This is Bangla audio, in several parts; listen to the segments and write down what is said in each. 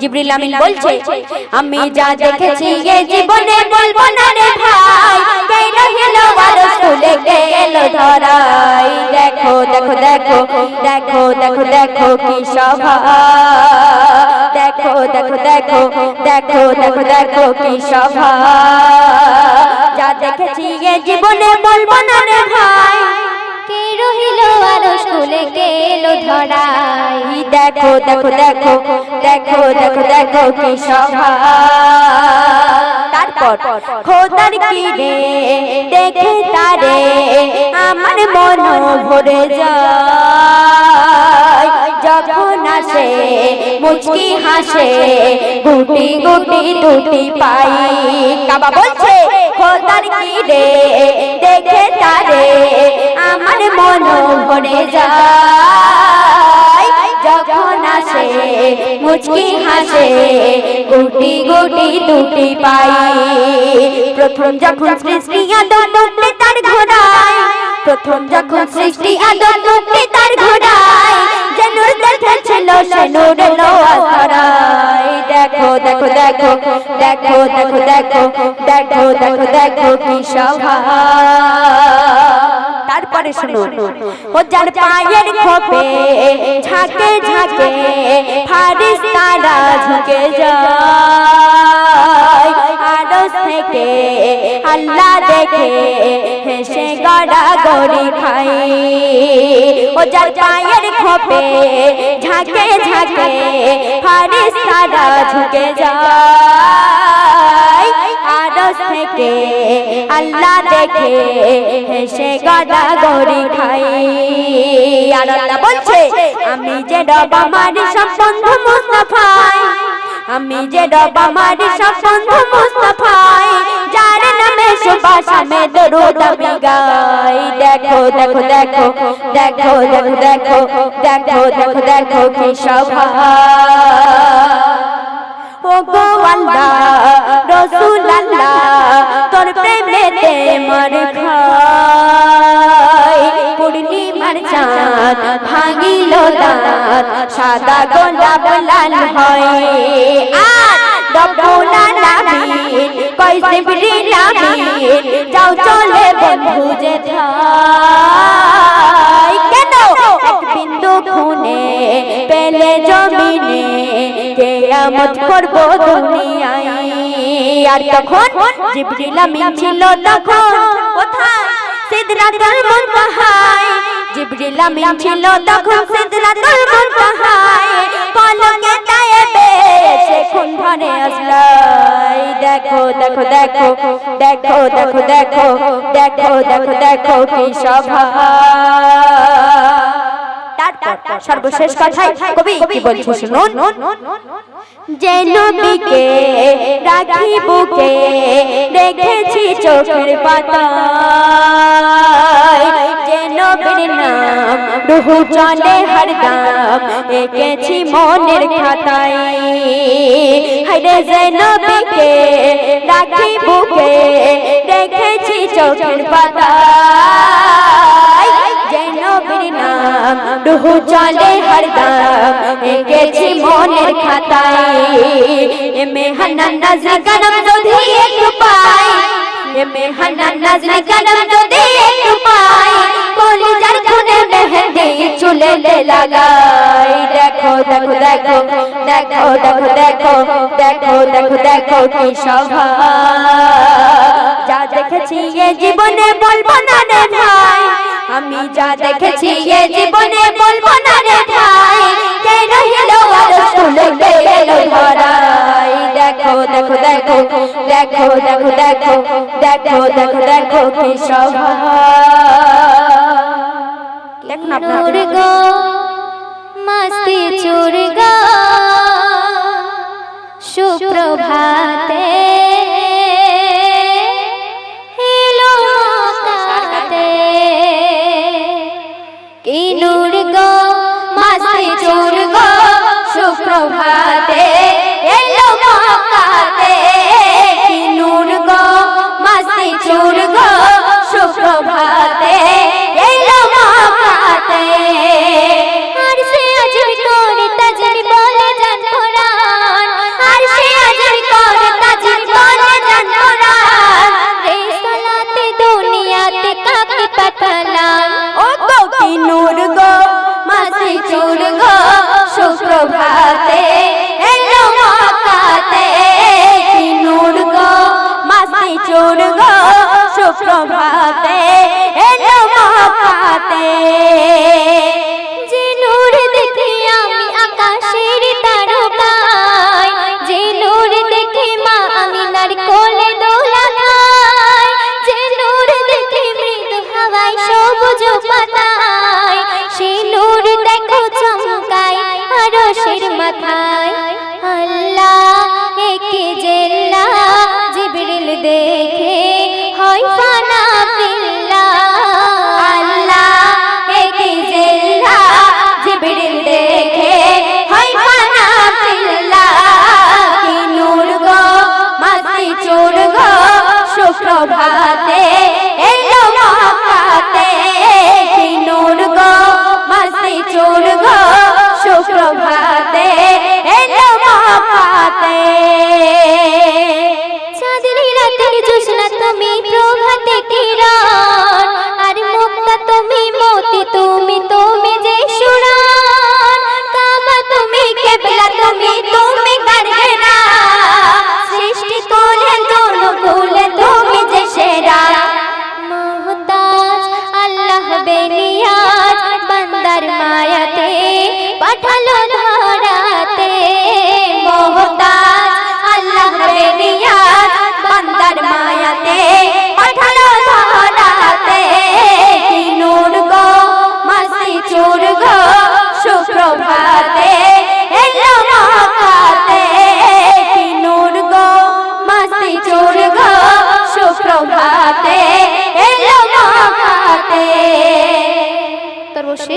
জিবরিল আমিন বলছে আমি যা দেখেছি এ জীবনে বলব না রে ভাই। কে রহিল আরও স্কুলে গেল ধরাই। দেখো দেখো দেখো দেখো দেখো দেখো কি সভা। দেখো দেখো দেখো দেখো দেখো দেখো কি সভা। যা দেখেছি এ জীবনে বলব না রে ভাই। কে রহিল আরও স্কুলে গেল ধরাই। দেখো দেখো দেখো দেখো দেখো দেখো কি সভা। তারপর খোদার কি দেখে তারে আমার মন ভরে যায়। যখন আসে, মুচকি হাসে, গুটি গুটি দুটি পাই। কাবা বলছে, খোদার কি দেখে তারে আমার মন ভরে যায়। যখন আসে, মুচকি হাসে, গুটি গুটি দুটি পাই প্রথম যখন সৃষ্টি আদর ডুবলে তার ঘোড়ায় প্রথম যখন সৃষ্টি আদর ডুবলে তার ঘোড়ায় যে নূর দেখেছিল সে নূর দেখো দেখো দেখো দেখো দেখো দেখো দেখো দেখো দেখো কি সভা তারপরে শুনুন। ও যার পায়ের খোপে ঝাঁকে ঝাঁকে ফারিস তারা ঝুঁকে যায়। আরস থেকে আল্লাহ দেখে হেসে গড়া গড়ি খাই ও যার পায়ের খোপে ঝাঁকে ঝাঁকে ফারিস তারা ঝুঁকে যায়। থেকে আল্লাহ দেখে হেসে গড়া গড়ি খাই আর আল্লাহ বলছে, আমি যে রব আমার সব বন্ধু মুস্তাফাই, আমি যে রব আমার সব বন্ধু যার নামে সুবাস আমি দরুদ আমি গাই। দেখো দেখো দেখো দেখো দেখো দেখো দেখো দেখো দেখো কি সভা ও গো আল্লাহ, রসুল আল্লাহ দাঁত সাদা গোলাপ লাল হয়। আর রব্বুল আলামিন কই জিবরিল আমিন যাও চলে পেলে জমিনে, কেয়ামত করব দুনিয়ায়। আর তখন জিবরিল আমিন ছিল তখন, কোথায়? সিদরাতুল মুনতাহায় জিবরিল আমিন ছিল তখন সিদরাতুল মুনতাহায় পলকে তায়েবে সে খুন আসলাই দেখো দেখো দেখো দেখো দেখো দেখো দেখো দেখো দেখো কি তারপর সর্বশেষ কথাই কবি কি বলছে শুনুন? যে নবীকে রাখি বুকে দেখেছি চোখের পাতায় রুহু চলে হরদম এঁকেছি মনের খাতায়। হাইরে যে নবীকে রাখি বুকে রেখেছি চোখের পাতায়। যে নাম রুহু চলে হরদম এঁকেছি মনের খাতায়। এমে হান্নান নাজরি কালাম যদি একটু পাই। এমে হান্নান নাজরি কালাম যদি একটু লাগাই দেখো দেখো দেখো দেখো দেখো দেখো দেখো দেখো দেখো কি সভা যা দেখেছি এ জীবনে বলব না রে ভাই আমি যা দেখেছি এ জীবনে বলব না রে ভাই কে রহিল আর স্কুলে গেল ধরাই দেখো দেখো দেখো দেখো দেখো দেখো দেখো দেখো দেখো কি সভা চুর গো সুপ্রভাতে এলো মকাতে কি নূর গো মস্তি চুর গো প্রভাতে এলো মাকাতে নূর গো মাসি চুর গো সুপ্রভাতে এলো মাকাতে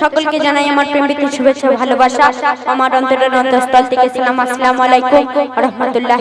সকলকে জানাই আমার প্রেমিক শুভেচ্ছা ভালোবাসা। আমার অন্তরের অন্তঃস্থল থেকে সালাম। আসসালামু আলাইকুম। রহমতুল্লাহ।